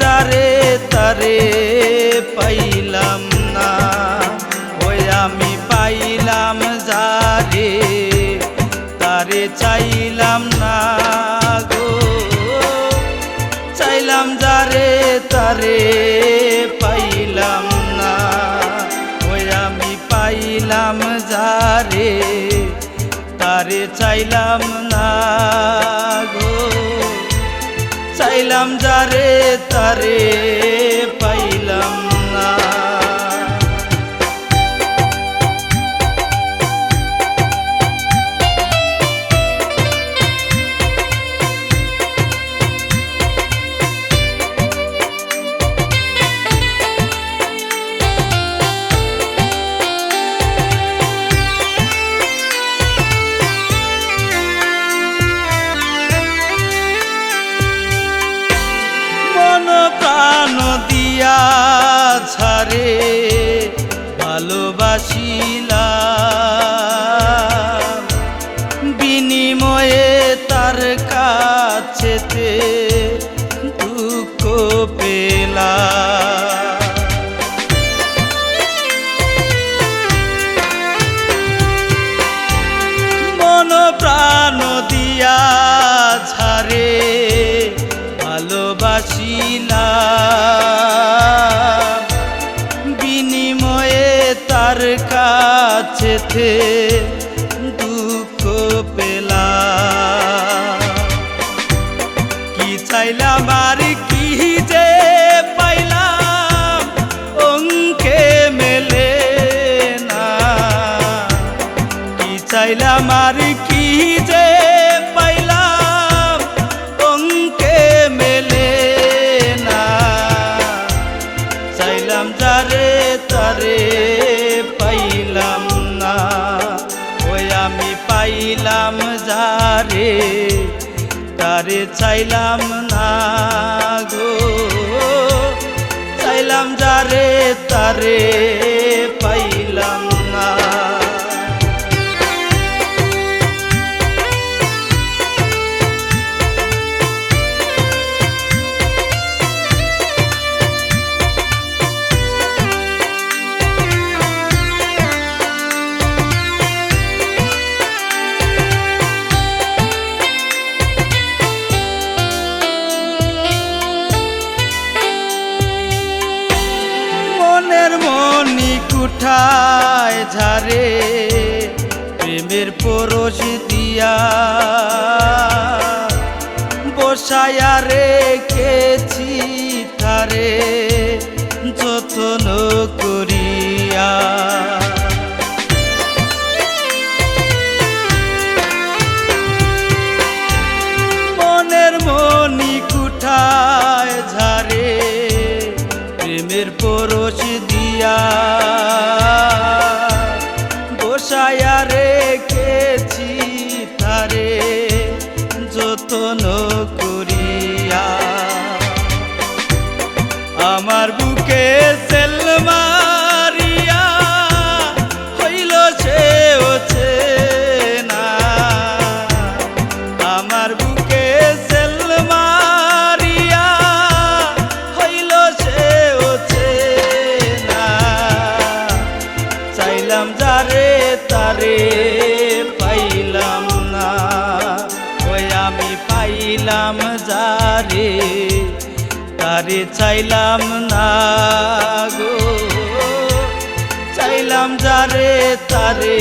যারে তারে পাইলাম না। ওই আমি পাইলাম যারে তারে চাইলাম না গো। চাইলাম যারে তারে পাইলাম না। ওই আমি পাইলাম যারে তারে চাইলাম না। চাইলাম যারে তারে পাইলাম। আর কি যে পাইলাম? অঙ্কে মেলে না। চাইলাম যারে তারে পাইলাম না। ওই আমি পাইলাম যারে, তারে চাইলাম না গো। চাইলাম যারে তারে পাইলাম ঝারে প্রেমের পরশ দিয়া বসায়া রেখেছি তারে যত্ন চাইলাম যারে তারে পাইলাম না। ওই আমি পাইলাম যারে তারে চাইলাম না গো। চাইলাম যারে তারে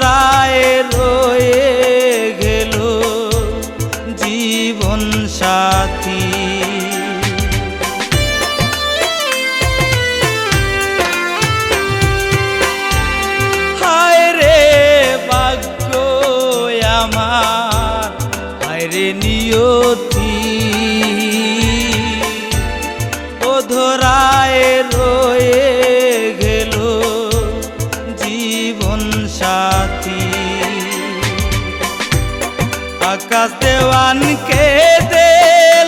রয়ে সাথী। আকাশ দেওয়ানকে দে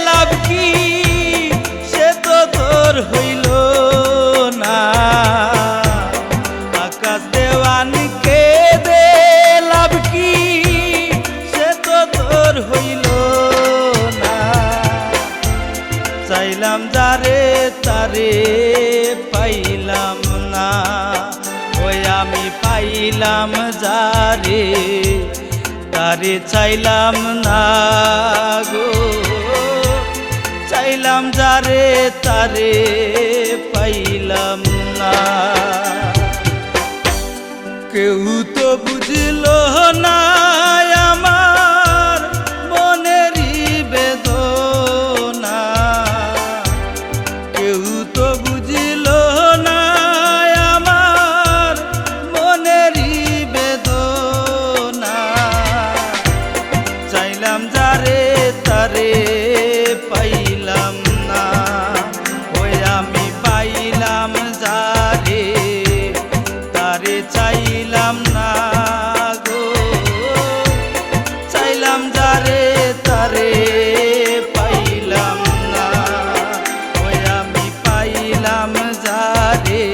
লাভ কি? সে তো তোর হইল না। আকাশ দেওয়ানকে পাইলাম যারে তারে চাইলাম না গো। চাইলাম যারে তারে পাইলাম না। কেউ তো বুঝলো না casarei.